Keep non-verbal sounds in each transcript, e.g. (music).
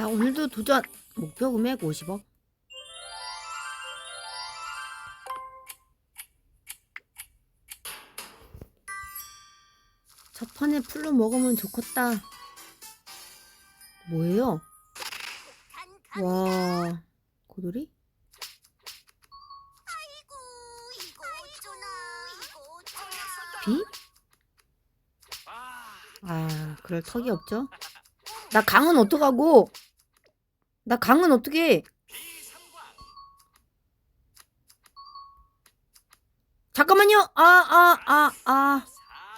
자, 오늘도 도전! 목표 금액 50억. 첫 판에 풀로 먹으면 좋겠다. 뭐예요? 와, 고돌이? 비? 아, 그럴 턱이 없죠? 나 강은 어떡하고? 나 강은 어떻게? 잠깐만요. 아, 아, 아, 아.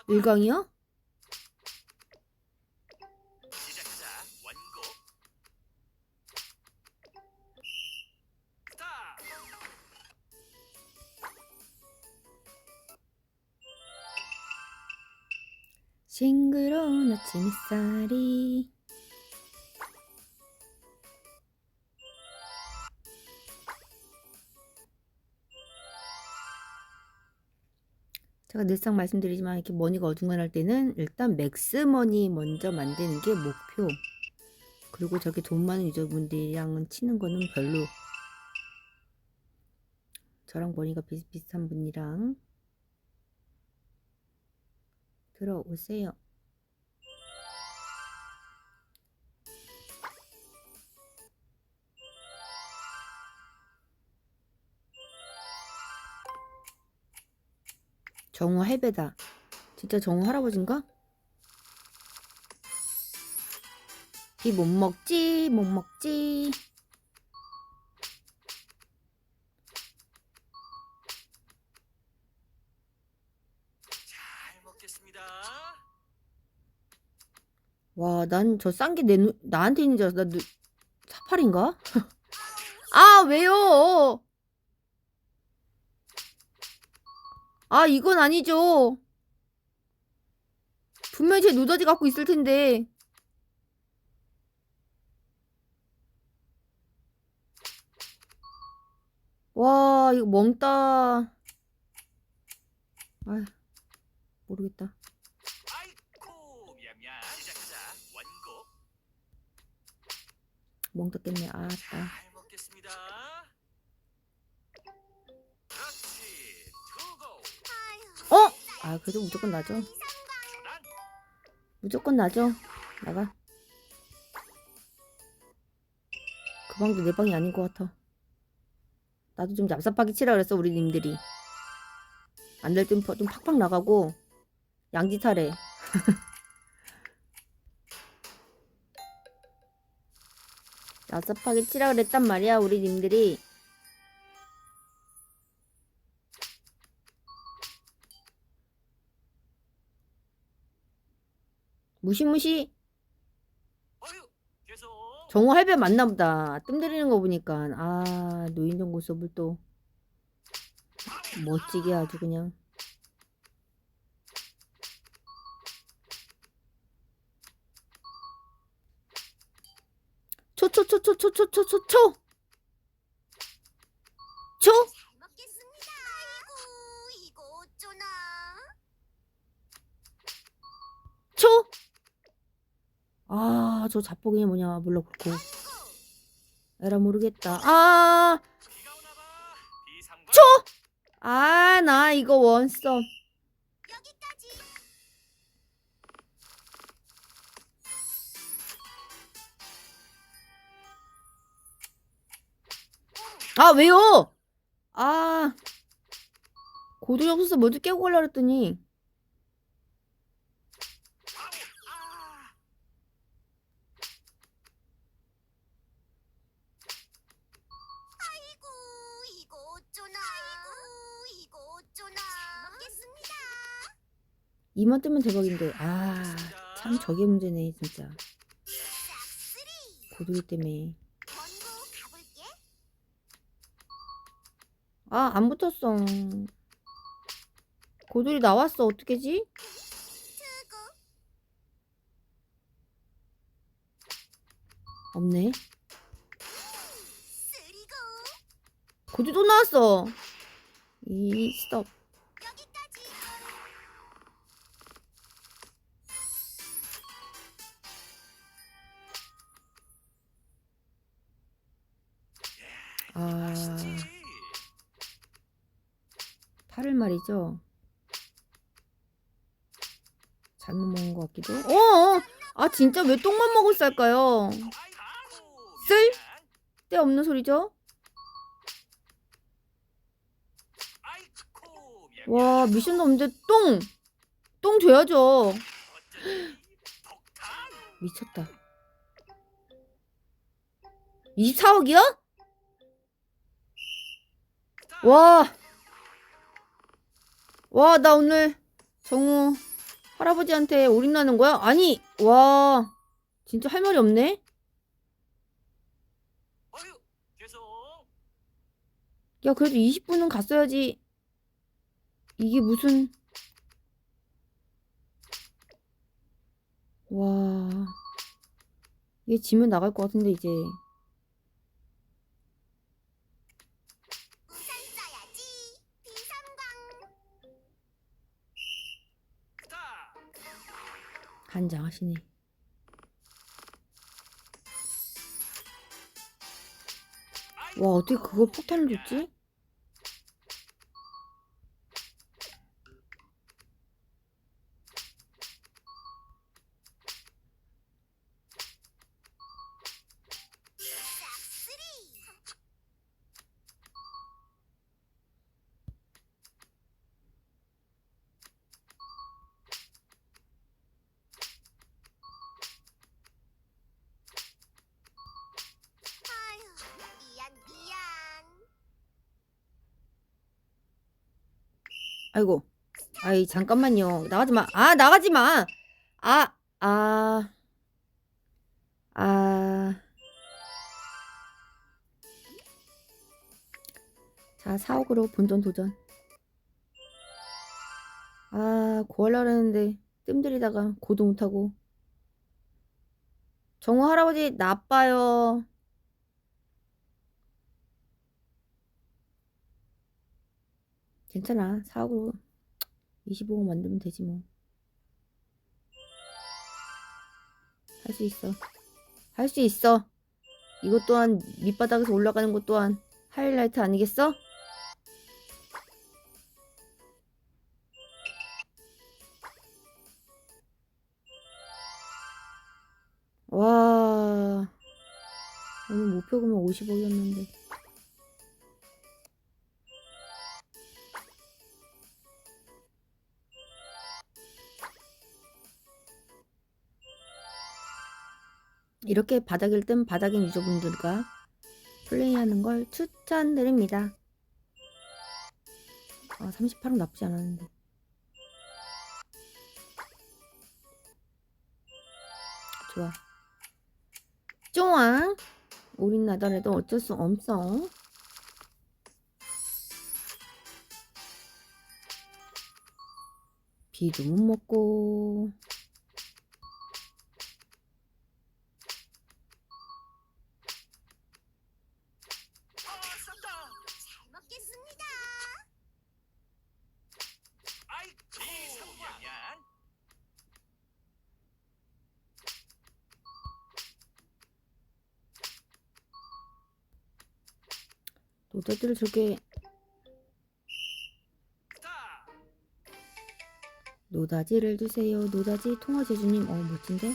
일강이요? 싱그러운 아침 햇살이 제가 늘상 말씀드리지만 이렇게 머니가 어중간할 때는 일단 맥스머니 먼저 만드는 게 목표. 그리고 저렇게 돈 많은 유저분들이랑은 치는 거는 별로. 저랑 머니가 비슷비슷한 분이랑. 들어오세요. 정우 할배다. 진짜 정우 할아버지인가? 비못 먹지, 못 먹지. 잘 먹겠습니다 와, 난 저 싼 게 내 눈, 나한테 있는 줄 알았어. 나 눈, 사팔인가? (laughs) 아, 왜요? 아, 이건 아니죠. 분명히 제 누더지 갖고 있을 텐데. 와, 이거 멍따. 아휴, 모르겠다. 멍 떴겠네. 아, 아. 잘 어? 아, 그래도 무조건 나죠. 무조건 나죠. 나가. 그 방도 내 방이 아닌 것 같아. 나도 좀 얍삽하게 치라 그랬어, 우리 님들이. 안 될 땐 좀 팍팍 나가고, 양지탈해. (laughs) 얍삽하게 치라 그랬단 말이야, 우리 님들이. 무시무시. 정우 할배 맞나 보다. 뜸 들이는 거 보니까. 아, 노인정 고수업을 또 멋지게 아주 그냥. 초초초초초초초초 초! 먹겠습니다. 아이고 이거 어쩌나. 초! 아, 저 자폭이 뭐냐. 몰라, 그렇고. 에라 모르겠다. 아! 초! 아, 나 이거 원썸. 아, 왜요? 아. 고도 없어서 먼저 깨고 가려 그랬더니. 이만 뜨면 대박인데. 아, 참 저게 문제네, 진짜. 고도기 때문에. 아, 안 붙었어. 고돌이 나왔어. 어떡하지? 없네. 쓰리고. 고도 또 나왔어. 이, 스톱. 말이죠. 잘못 먹은 것 같기도. 어, 어. 아 진짜 왜 똥만 먹을 쌀까요? 쓸? 때 없는 소리죠? 와 미션도 없는데 똥! 똥 줘야죠. 미쳤다. 24억이야? 와. 와, 나 오늘 정우 할아버지한테 올인나는 거야? 아니, 와. 진짜 할 말이 없네? 야, 그래도 20분은 갔어야지. 이게 무슨. 와. 얘 지면 나갈 것 같은데, 이제. 한장하시네. 와, 어떻게 그거 폭탄을 줬지? 아이고. 아이, 잠깐만요. 나가지 마. 아, 나가지 마. 아, 아. 아. 자, 4억으로 본전 도전. 아, 구하려고 했는데 뜸들이다가 고도 못하고. 정우 할아버지 나빠요. 괜찮아. 4억으로 25억 만들면 되지 뭐. 할 수 있어. 할 수 있어. 이것 또한 밑바닥에서 올라가는 것 또한 하이라이트 아니겠어? 와. 오늘 목표금은 50억이었는데. 이렇게 바닥일 땐 바닥인 유저분들과 플레이하는 걸 추천드립니다. 아, 38은 나쁘지 않았는데. 좋아. 좋아. 우린 나더라도 어쩔 수 없어. 비도 못 먹고. 아, 쏜다. 잘 먹겠습니다. 아이쿠. 미안. 노자들을 저게 타. 노다지를 주세요. 노다지 통화 제주님. 어 멋진데?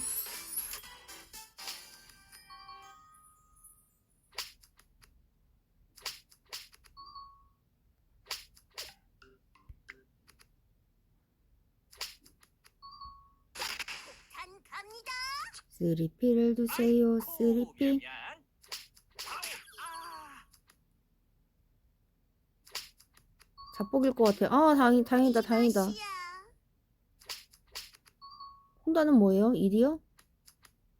쓰리피를. 아이쿠, 쓰리피. 미안. 아우, 아. 자뻑일 것 같아. 아 다행 다행이다 다행이다. 홍다는 뭐예요? 일이요?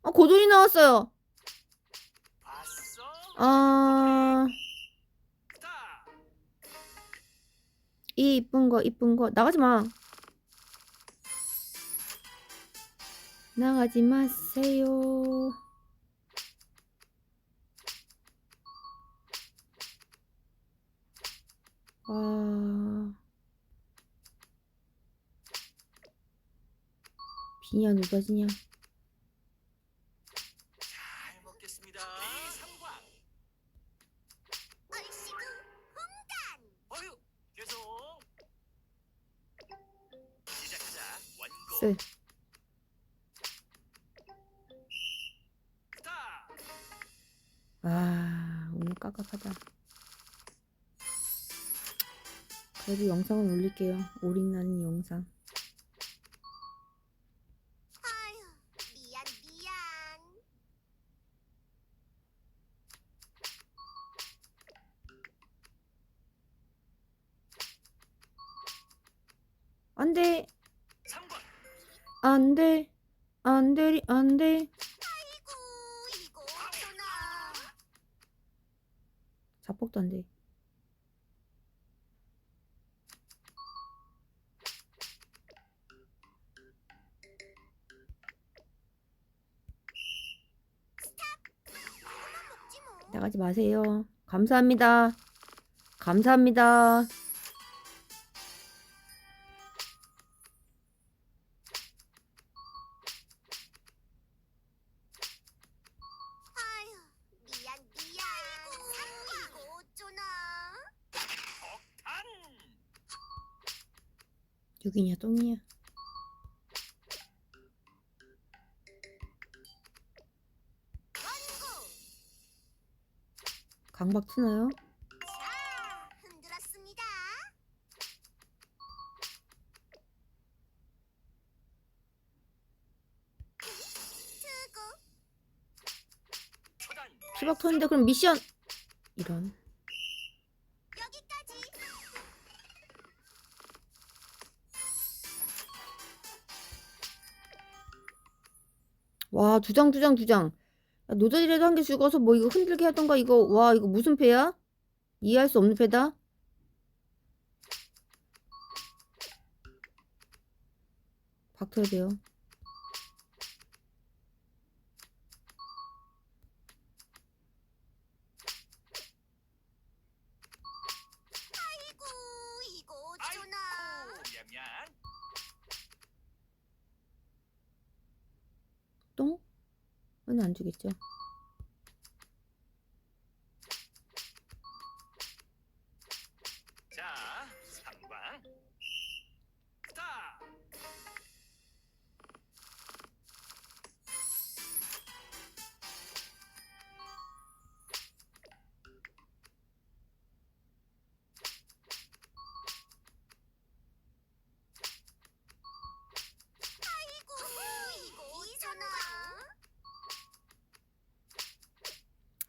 아 고돌이 나왔어요. 아. 타. 이 이쁜 거 이쁜 거 나가지 마. 나가지 마세요. 아. 와. 비냐 누가 지냐? 잘 먹겠습니다. 비상과 얼씨구 홍단 어휴 계속 시작하자 원고 쓰. 크다 아, 오늘 깝깝하다. 그래도 영상을 올릴게요. 올인하는 영상. 안 돼, 3번. 안 돼, 안 돼, 안 돼. 아이고, 이거. 자폭도 안 돼. 뭐. 나가지 마세요. 감사합니다. 감사합니다. 6이냐 똥이냐? 강박 트나요? 자, 흔들었습니다. 투구. 초단. 피박 터는데 그럼 미션 이런 여기까지. 와 두 장 두 장 두장 노자리라도 한 개 죽어서 뭐 이거 흔들게 하던가 이거 와 이거 무슨 패야? 이해할 수 없는 패다 박터야 돼요 아이고, 이거 어쩌나. 아이고. 미안. 똥? 은 안 주겠죠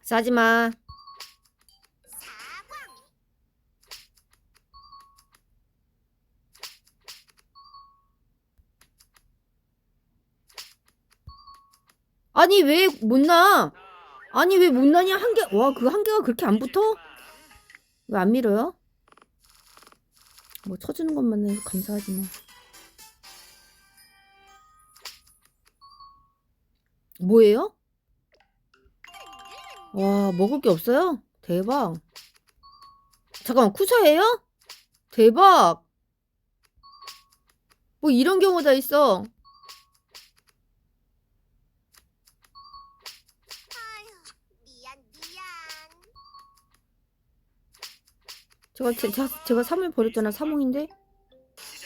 싸지마 사광. 아니 왜 못 나? 아니 왜 못 나냐 한 개 와 그 한 개가 그렇게 안 붙어? 왜 안 밀어요? 뭐 쳐주는 것만 해도 감사하지 뭐. 뭐예요? 와 먹을 게 없어요? 대박. 잠깐만 쿠사예요? 대박. 뭐 이런 경우 다 있어. 제가 제, 자, 제가 3을 버렸잖아. 3홍인데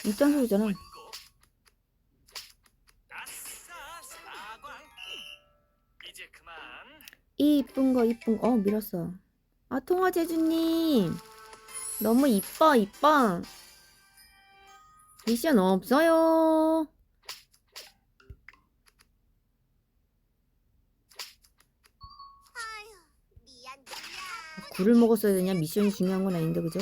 이딴 소리잖아. 이쁜 거 이쁜 거 어, 밀었어. 아 통화 제주님 너무 이뻐 이뻐. 미션 없어요. 굴을 먹었어야 되냐? 미션이 중요한 건 아닌데 그죠?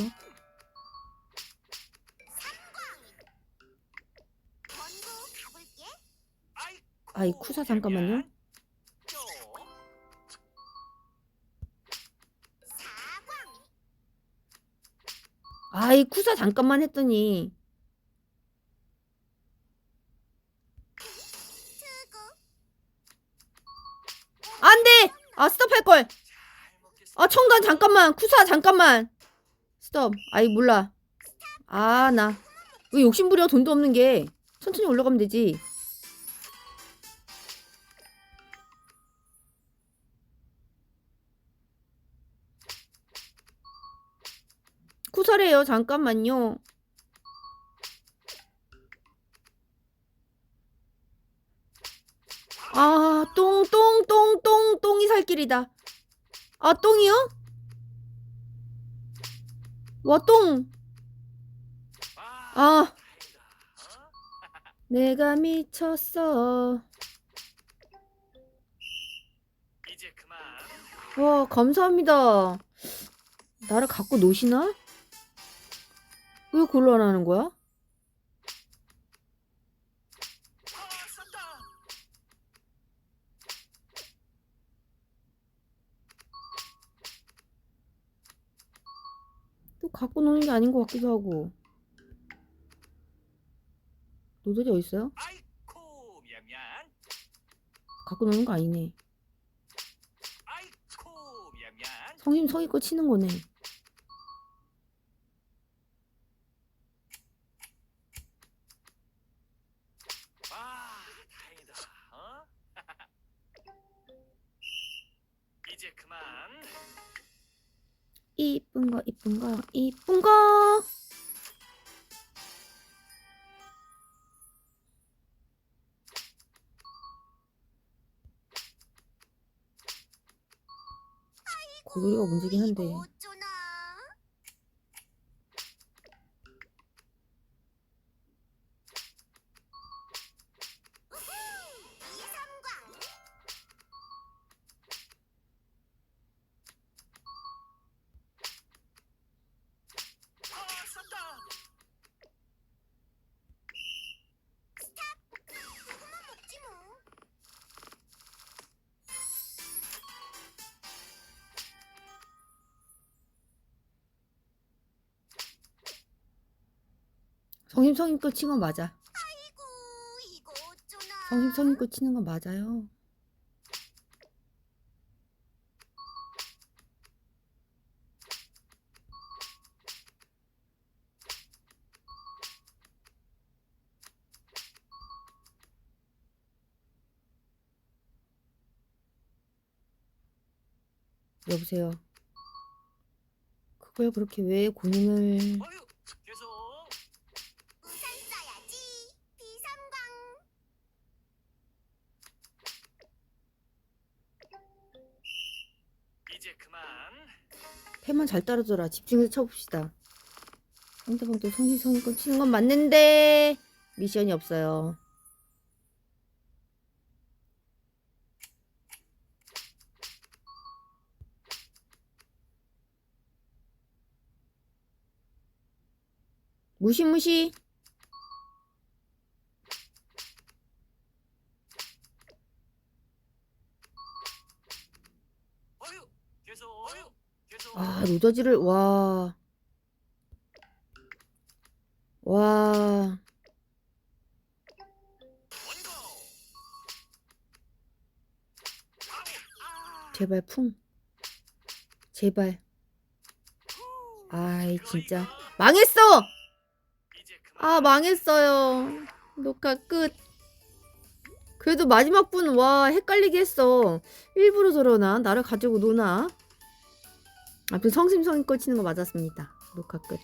아이 쿠사 잠깐만요. 아이 쿠사 잠깐만 했더니. 안돼. 아 스톱할 걸. 아 청간 잠깐만 쿠사 잠깐만. 스톱. 아이 몰라. 아 나. 왜 욕심부려 돈도 없는 게 천천히 올라가면 되지. 거예요. 잠깐만요. 아, 똥, 똥, 똥, 똥, 똥이 살 길이다. 아, 똥이요? 와, 똥. 아. 내가 미쳤어. 와, 감사합니다. 나를 갖고 노시나? 왜 곤란하는 거야? 아, 쏜다. 또 갖고 노는 게 아닌 것 같기도 하고. 노들이 어딨어요? 갖고 노는 거 아니네. 성심 성의껏 치는 거네. 이쁜 거, 이쁜 거. 고도리가 문제긴 한데. 성심 성의껏 친 건 맞아. 아이고, 이거 어쩌나? 성심 성의껏 치는 건 맞아요. 여보세요. 그걸 그렇게 왜 고민을 이제 그만. 패만 잘 따라줘라. 집중해서 쳐봅시다. 상대방도 성심성의껏 치는 건 맞는데 미션이 없어요. 무시무시 어휴, 계속. 어휴, 계속. 아 노자지를 와. 와. 제발 풍. 제발. 후, 아이 진짜. 망했어. 아 망했어요. 녹화 끝. 그래도 마지막 분 와 헷갈리게 했어. 일부러 저러나? 나를 가지고 노나 아무튼 성심성의껏 치는 거 맞았습니다. 녹화 끝